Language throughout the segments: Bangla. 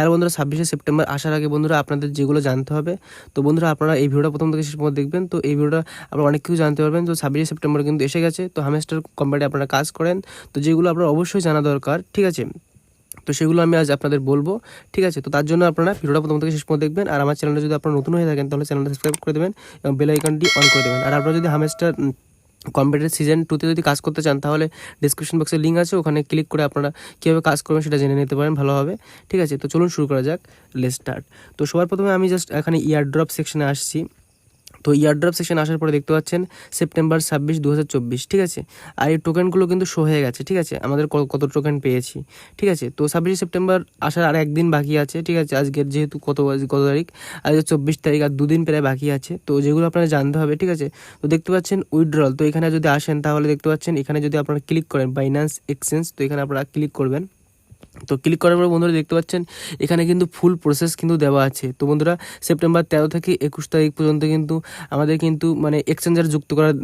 হ্যাঁ বন্ধুরা, ছাব্বিশে সেপ্টেম্বর আসার আগে বন্ধুরা আপনাদের যেগুলো জানতে হবে, তো বন্ধুরা আপনারা এই ভিডিওটা প্রথম থেকে শেষ পর্যন্ত দেখবেন। তো এই ভিডিওটা আপনারা অনেক কিছু জানতে পারবেন। তো ছাব্বিশে সেপ্টেম্বর কিন্তু এসে গেছে, তো হামেস্টার কোম্পানি আপনারা কাজ করেন। তো যেগুলো আপনার অবশ্যই জানা দরকার, ঠিক আছে? তো সেগুলো আমি আজ আপনাদের বলব, ঠিক আছে? তো তার জন্য আপনারা ভিডিওটা প্রথম থেকে শেষ পর্যন্ত দেখবেন। আর আমার চ্যানেলটা যদি আপনারা নতুন হয়ে থাকেন, তাহলে চ্যানেলটা সাবস্ক্রাইব করে দেবেন এবং বেল আইকনটি অন করে দেবেন। আর আপনারা যদি হামেস্টার কম্পিউটার সিজন টুতে যদি কাজ করতে চান, তাহলে ডিসক্রিপশন বক্সে লিঙ্ক আছে, ওখানে ক্লিক করে আপনারা কীভাবে কাজ করবেন সেটা জেনে নিতে পারেন ভালোভাবে ঠিক আছে, তো চলুন শুরু করা যাক লেট স্টার্ট তো সবার প্রথমে আমি জাস্ট এখানে ইয়ার ড্রপ সেকশনে আসছি। তো ইয়ারড্রপ সেকশন আসার পরে দেখতে পাচ্ছেন সেপ্টেম্বর ছাব্বিশ দু ঠিক আছে? আর এই টোকেনগুলো কিন্তু শো হয়ে গেছে, ঠিক আছে? আমাদের কত টোকেন পেয়েছি, ঠিক আছে? তো ছাব্বিশে সেপ্টেম্বর আসার আর একদিন বাকি আছে, ঠিক আছে? আজকের যেহেতু কত কত তারিখ? আজকে চব্বিশ তারিখ আর দুদিন প্রায় বাকি আছে, তো যেগুলো আপনারা জানতে হবে, ঠিক আছে? তো দেখতে পাচ্ছেন উইথড্রল তো এখানে যদি আসেন তাহলে দেখতে পাচ্ছেন এখানে যদি আপনারা ক্লিক করেন বাইন্যান্স এক্সচেঞ্জ তো এখানে আপনারা ক্লিক করবেন। তো ক্লিক করার পর বন্ধুরা দেখতে পাচ্ছেন, এখানে কিন্তু ফুল প্রসেস কিন্তু দেওয়া আছে। তো বন্ধুরা সেপ্টেম্বর তেরো থেকে একুশ তারিখ পর্যন্ত কিন্তু আমাদের কিন্তু মানে এক্সচেঞ্জার যুক্ত করার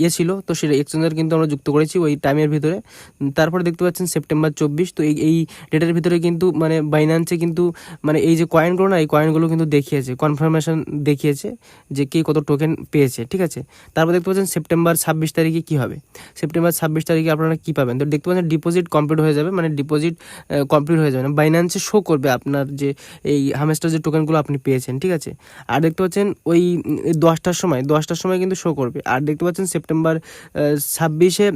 ইয়ে ছিল। তো সেটা এক্সচেঞ্জার কিন্তু আমরা যুক্ত করেছি ওই টাইমের ভিতরে। তারপরে দেখতে পাচ্ছেন সেপ্টেম্বর চব্বিশ, তো এই এই ডেটের ভিতরে কিন্তু মানে বাইন্যান্সে কিন্তু মানে এই যে কয়েনগুলো না, এই কয়েনগুলো কিন্তু দেখিয়েছে কনফার্মেশন দেখিয়েছে যে কে কত টোকেন পেয়েছে, ঠিক আছে? তারপর দেখতে পাচ্ছেন সেপ্টেম্বর ছাব্বিশ তারিখে কী হবে? সেপ্টেম্বর ছাব্বিশ তারিখে আপনারা কী পাবেন? তো দেখতে পাচ্ছেন ডিপোজিট কমপ্লিট হয়ে যাবে মানে ডিপোজিট কমপ্লিট হয়ে যাবে না। বাইন্যান্সে শো করবে আপনার যে এই হামেস্টার যে টোকেনগুলো আপনি পেয়েছেন, ঠিক আছে? আর দেখতে পাচ্ছেন ওই দশটার সময় দশটার সময় কিন্তু শো করবে। আর দেখতে পাচ্ছেন সেপ্টেম্বর ছাব্বিশে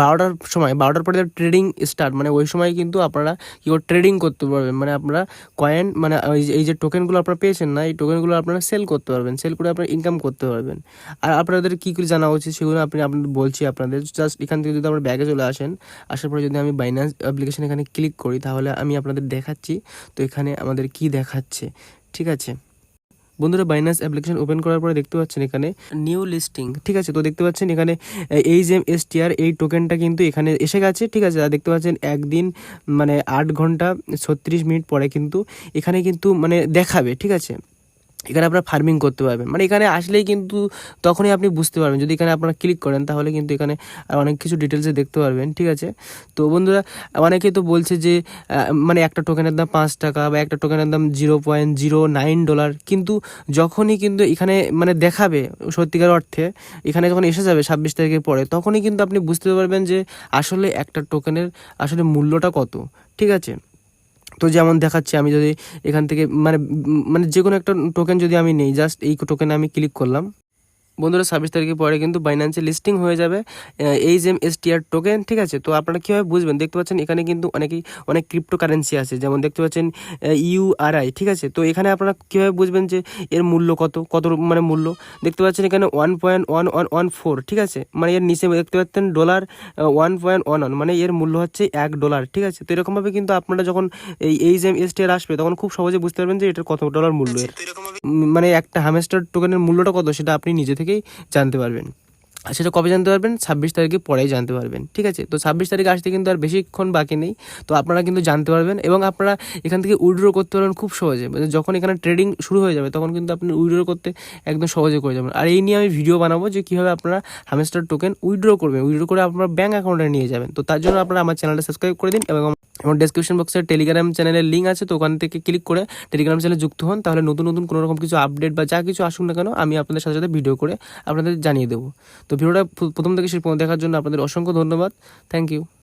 বারোটার সময়, বারোটার পরে ট্রেডিং স্টার্ট মানে ওই সময় কিন্তু আপনারা কী করে ট্রেডিং করতে পারবেন। মানে আপনারা কয়েন মানে এই যে টোকেনগুলো আপনারা পেয়েছেন না, এই টোকেনগুলো আপনারা সেল করতে পারবেন। সেল করে আপনারা ইনকাম করতে পারবেন। আর আপনাদের কী কী জানা উচিত সেগুলো আপনি আপনাদের বলছি আপনাদের। জাস্ট এখান থেকে যদি আপনার ব্যাগে চলে আসেন, আসার পরে যদি আমি বাইন্যান্স অ্যাপ্লিকেশন এখানে ক্লিক করি, তাহলে আমি আপনাদের দেখাচ্ছি। তো এখানে আমাদের কি দেখাচ্ছে? ঠিক আছে? বন্ধুরা বাইন্যান্স অ্যাপ্লিকেশন ওপেন করার পরে দেখতে পাচ্ছেন এখানে নিউ লিস্টিং ঠিক আছে, তো দেখতে পাচ্ছেন এখানে H M S T R এই টোকেনটা কিন্তু এখানে এসে গেছে, ঠিক আছে। আর দেখতে পাচ্ছেন একদিন মানে আট ঘণ্টা ছত্রিশ মিনিট পরে কিন্তু এখানে কিন্তু মানে দেখাবে, ঠিক আছে। এখানে আপনারা ফার্মিং করতে পারবেন। মানে এখানে আসলেই কিন্তু তখনই আপনি বুঝতে পারবেন। যদি এখানে আপনারা ক্লিক করেন, তাহলে কিন্তু এখানে অনেক কিছু ডিটেলসে দেখতে পারবেন, ঠিক আছে? তো বন্ধুরা অনেকেই তো বলছে যে মানে একটা টোকেনের দাম পাঁচ টাকা বা একটা টোকেনের দাম zero point zero nine dollar কিন্তু যখনই কিন্তু এখানে মানে দেখাবে সত্যিকার অর্থে, এখানে যখন এসে যাবে ছাব্বিশ তারিখের পরে, তখনই কিন্তু আপনি বুঝতে পারবেন যে আসলে একটা টোকেনের আসলে মূল্যটা কত, ঠিক আছে? তো যেমন দেখাচ্ছি, আমি যদি এখান থেকে মানে মানে যে কোনো একটা টোকেন যদি আমি নেই জাস্ট এই টোকেনে আমি ক্লিক করলাম। বন্ধুরা ছাব্বিশ তারিখের পরে কিন্তু বাইন্যান্সে লিস্টিং হয়ে যাবে H M S T R token ঠিক আছে? তো আপনারা কীভাবে বুঝবেন? দেখতে পাচ্ছেন এখানে কিন্তু অনেকেই অনেক ক্রিপ্টো কারেন্সি আছে। যেমন দেখতে পাচ্ছেন ইউআরআই ঠিক আছে? তো এখানে আপনারা কীভাবে বুঝবেন যে এর মূল্য কত? কত মানে মূল্য? দেখতে পাচ্ছেন এখানে one point one one one four ঠিক আছে? মানে এর নিচে দেখতে পাচ্ছেন dollar one point one one মানে এর মূল্য হচ্ছে এক ডলার ঠিক আছে? তো এরকমভাবে কিন্তু আপনারা যখন এই H M S T R আসবে তখন খুব সহজে বুঝতে পারবেন যে এটার কত ডলার মূল্য এর। মানে একটা হামেস্টার টোকেনের মূল্যটা কত সেটা আপনি নিজে থেকেই জানতে পারবেন। আর সেটা কবে জানতে পারবেন? ছাব্বিশ তারিখে পরেই জানতে পারবেন, ঠিক আছে? তো ছাব্বিশ তারিখ আসতে কিন্তু আর বেশিক্ষণ বাকি নেই। তো আপনারা কিন্তু জানতে পারবেন এবং আপনারা এখান থেকে উইড্রো করতে পারবেন খুব সহজে। মানে যখন এখানে ট্রেডিং শুরু হয়ে যাবে, তখন কিন্তু আপনি উইড্রো করতে একদম সহজে করে যাবেন। আর এই নিয়ে আমি ভিডিও বানাবো যে কীভাবে আপনারা হামেস্টার টোকেন উইড্রো করবেন। উইড্রো করে আপনার ব্যাঙ্ক অ্যাকাউন্টে নিয়ে যাবেন। তো তার জন্য আপনারা আমার চ্যানেলটা সাবস্ক্রাইব করে দিন এবং এবং ডেসক্রিপশন বক্সে টেলিগ্রাম চ্যানেলের লিঙ্ক আছে, তো ওখান থেকে ক্লিক করে টেলিগ্রাম চ্যানেলে যুক্ত হন, তাহলে নতুন নতুন কোনো রকম কিছু আপডেট বা যা কিছু আসুক না কেন, আমি আপনাদের সাথে সাথে ভিডিও করে আপনাদের জানিয়ে দেবো। তো ভিডিওটা প্রথম থেকে শেষ পর্যন্ত দেখার জন্য আপনাদের অসংখ্য ধন্যবাদ। Thank you